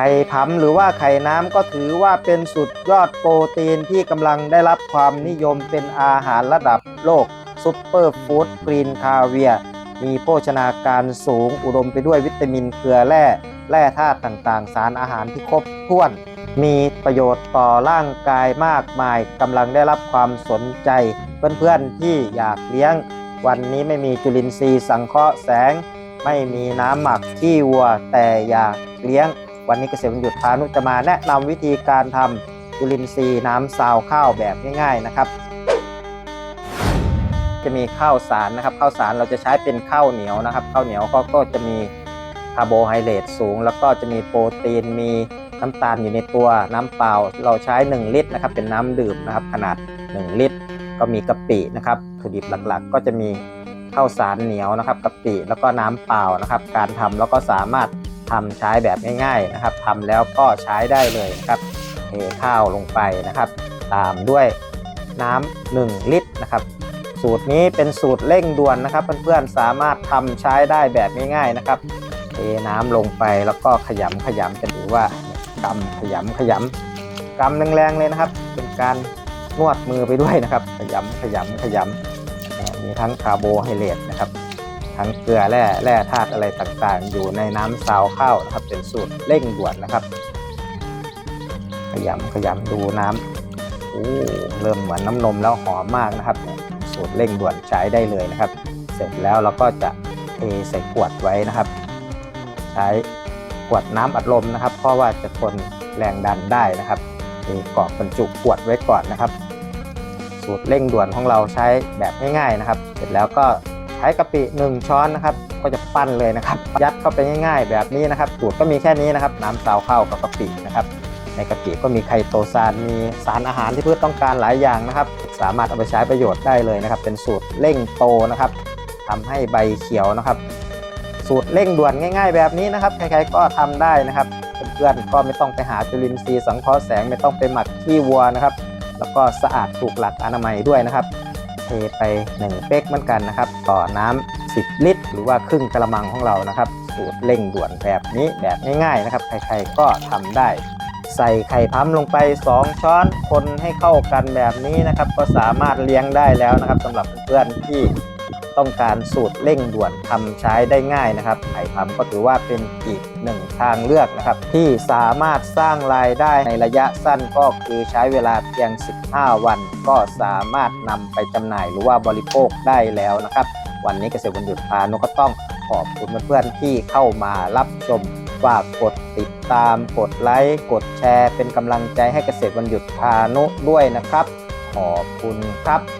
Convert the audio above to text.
ไข่ผำหรือว่าไข่น้ำก็ถือว่าเป็นสุดยอดโปรตีนที่กำลังได้รับความนิยมเป็นอาหารระดับโลกซุปเปอร์ฟู้ดกรีนคาเวียมีโภชนาการสูงอุดมไปด้วยวิตามินเกลือแร่แร่ธาตุต่างๆ สารอาหารที่ครบถ้วน มีประโยชน์ต่อร่างกายมากมายกำลังได้รับความสนใจ เพื่อนๆที่อยากเลี้ยง วันนี้ไม่มีจุลินทรีย์สังเคราะห์แสง ไม่มีน้ำหมักขี้วัวแต่อยากเลี้ยง วันนี้เกษตรวันหยุดพานุจะมาแนะนำวิธีการทำจุลินทรีย์น้ำซาวข้าวแบบง่ายๆนะครับ จะมีข้าวสารนะครับ ข้าวสารเราจะใช้เป็นข้าวเหนียวนะครับ ข้าวเหนียวก็ก็จะมีคาร์โบไฮเดรตสูง แล้วก็จะมีโปรตีนมีน้ำตาลอยู่ในตัวน้ำเปล่า เราใช้ 1 ลิตรนะครับ เป็นน้ำดื่มนะครับ ขนาด 1 ลิตร ก็มีกะปินะครับถุดิบหลักๆ ก็จะมีข้าวสารเหนียวนะครับกะปิแล้วก็น้ำเปล่านะครับ การทำแล้วก็สามารถ ทำใช้แบบง่ายๆนะครับทำแล้วก็ใช้ได้เลยนะครับเทข้าวลงไปนะครับ ตามด้วยน้ำ1ลิตรนะครับ สูตรนี้เป็นสูตรเร่งด่วนนะครับ เพื่อนๆสามารถทำใช้ได้แบบง่ายๆนะครับเทน้ำลงไปแล้วก็ขยำขยำจะดูว่ากำขยำขยำกำแรงๆเลยนะครับ เป็นการนวดมือไปด้วยนะครับ ขยำขยำขยำอ่ามีทั้งคาร์โบไฮเดรตนะครับ ทั้งเกลือแร่แร่ธาตุอะไรต่างๆ อยู่ในน้ำซาวข้าวนะครับ เป็นสูตรเร่งด่วนนะครับ ขยำขยำดูน้ำโอ้เริ่มเหมือนน้ำนมแล้วหอมมากนะครับ สูตรเร่งด่วนใช้ได้เลยนะครับ เสร็จแล้วเราก็จะเทใส่ขวดไว้นะครับ ใช้ขวดน้ำอัดลมนะครับ เพราะว่าจะทนแรงดันได้นะครับเทกรอบบรรจุขวดไว้ก่อนนะครับ สูตรเร่งด่วนของเราใช้แบบง่ายๆนะครับ เสร็จแล้วก็ ใช้กะปิ 1 ช้อนนะครับ ก็จะปั้นเลยนะครับ ยัดเข้าไปง่ายๆ แบบนี้นะครับสูตรก็มีแค่นี้นะครับ น้ำซาวข้าวกับกะปินะครับ ในกะปิก็มีไคโตซานมีสารอาหารที่พืชต้องการหลายอย่างนะครับ สามารถเอาไปใช้ประโยชน์ได้เลยนะครับ เป็นสูตรเร่งโตนะครับทำให้ใบเขียวนะครับ สูตรเร่งด่วนง่าย ๆ แบบนี้นะครับ ใครๆก็ทำได้นะครับ เพื่อนๆก็ไม่ต้องไปหาจุลินทรีย์สังเคราะห์แสงไม่ต้องไปหมักขี้วัวนะครับ แล้วก็สะอาดถูกหลักอนามัยด้วยนะครับ เทไป1เป๊กเหมือนกันนะครับ ต่อน้ำ10 ลิตร หรือว่าครึ่งกระมังของเรานะครับ สูตรเร่งด่วนแบบนี้แบบง่ายๆนะครับ ใครๆก็ทำได้ ใส่ไข่พัมลงไป 2 ช้อนคนให้เข้ากันแบบนี้นะครับ ก็สามารถเลี้ยงได้แล้วนะครับสำหรับเพื่อนๆที่ ต้องการสูตรเร่งด่วนทำใช้ได้ง่ายนะครับไข่พัมก็ถือว่าเป็นอีกหนึ่งทางเลือกนะครับ ที่สามารถสร้างรายได้ในระยะสั้นก็คือใช้เวลาเพียง 15 วัน ก็สามารถนำไปจำหน่ายหรือว่าบริโภคได้แล้วนะครับ วันนี้เกษตรวันหยุดพานุก็ต้องขอบคุณเพื่อนๆที่เข้ามารับชมฝากกดติดตาม กดไลค์ กดแชร์ เป็นกำลังใจให้เกษตรวันหยุดพานุด้วยนะครับ ขอบคุณครับ